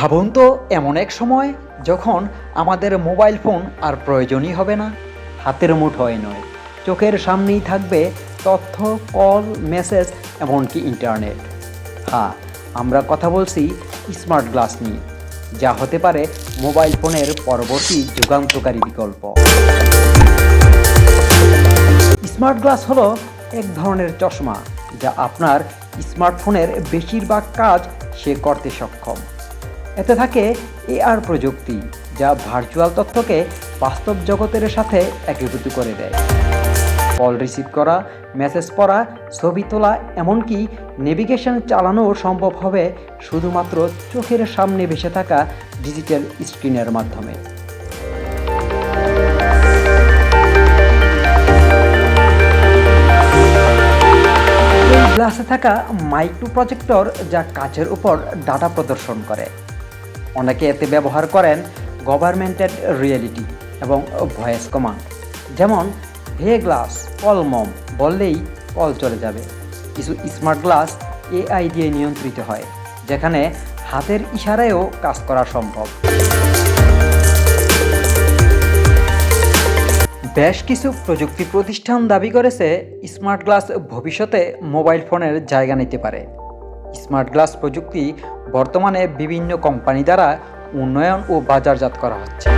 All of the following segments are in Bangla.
ভাবুন তো, এমন এক সময় যখন আমাদের মোবাইল ফোন আর প্রয়োজনই হবে না। হাতের মুঠোয় নয়। চোখের সামনেই থাকবে তথ্য, কল, মেসেজ, এমনকি ইন্টারনেট। হ্যাঁ আমরা কথা বলছি স্মার্ট গ্লাস নিয়ে, যা হতে পারে মোবাইল ফোনের পরবর্তী যুগান্তকারী বিকল্প। স্মার্ট গ্লাস হলো এক ধরনের চশমা, যা আপনার স্মার্টফোনের বেশিরভাগ কাজ সে করতে সক্ষম। এতে থাকে এআর প্রযুক্তি, যা ভার্চুয়াল তথ্যকে বাস্তব জগতের সাথে একীভূত করে দেয়। কল রিসিভ করা, মেসেজ পড়া, ছবি তোলা, এমনকি নেভিগেশন চালানো সম্ভব হবে শুধুমাত্র চোখের সামনে ভেসে থাকা ডিজিটাল স্ক্রিনের মাধ্যমে। গ্লাসে থাকা মাইক্রো প্রজেক্টর যা কাচের উপর ডাটা প্রদর্শন করে। অনেকে এতে ব্যবহার করেন গভর্নমেন্টেড রিয়েলিটি এবং ভয়েস কমান্ড। যেমন, হে গ্লাস কল মম বললেই কল চলে যাবে। কিছু স্মার্ট গ্লাস এআই দিয়ে নিয়ন্ত্রিত হয়, যেখানে হাতের ইশারায়ও কাজ করা সম্ভব। বেশ কিছু প্রযুক্তি প্রতিষ্ঠান দাবি করেছে স্মার্ট গ্লাস ভবিষ্যতে মোবাইল ফোনের জায়গা নিতে পারে। স্মার্ট গ্লাস প্রযুক্তি বর্তমানে বিভিন্ন কোম্পানি দ্বারা উন্নয়ন ও বাজারজাত করা হচ্ছে।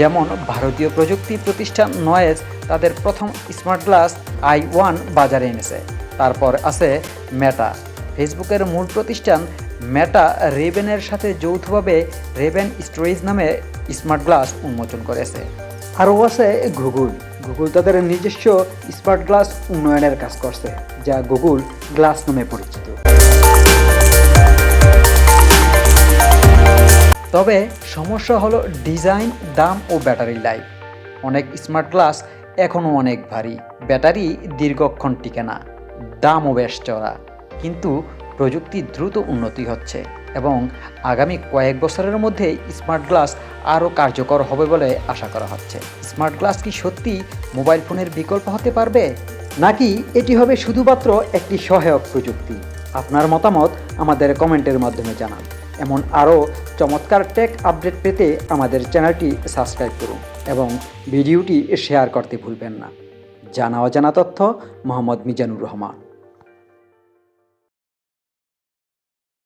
যেমন ভারতীয় প্রযুক্তি প্রতিষ্ঠান নয়েজ তাদের প্রথম স্মার্ট গ্লাস আই ওয়ান বাজারে এনেছে। তারপর আছে মেটা। ফেসবুকের মূল প্রতিষ্ঠান মেটা রেবেনের সাথে যৌথভাবে রেবেন স্টোরেজ নামে স্মার্ট গ্লাস উন্মোচন করেছে। আরও আছে গুগল। গুগল তাদের নিজস্ব স্মার্ট গ্লাস উন্নয়নের কাজ করছে, যা গুগল গ্লাস নামে পরিচিত। তবে সমস্যা হলো ডিজাইন, দাম ও ব্যাটারি লাইফ। অনেক স্মার্ট গ্লাস এখনও অনেক ভারী, ব্যাটারি দীর্ঘক্ষণ টিকে না, দামও বেশ চড়া কিন্তু প্রযুক্তি দ্রুত উন্নতি হচ্ছে এবং আগামী কয়েক বছরের মধ্যে স্মার্ট গ্লাস আরও কার্যকর হবে বলে আশা করা হচ্ছে। স্মার্ট গ্লাস কি সত্যি মোবাইল ফোনের বিকল্প হতে পারবে? নাকি এটি হবে শুধুমাত্র একটি সহায়ক প্রযুক্তি? আপনার মতামত আমাদের কমেন্টের মাধ্যমে জানান। এমন আরও চমৎকার টেক আপডেট পেতে আমাদের চ্যানেলটি সাবস্ক্রাইব করুন এবং ভিডিওটি শেয়ার করতে ভুলবেন না। জানা অজানা তথ্য, মোহাম্মদ মিজানুর রহমান।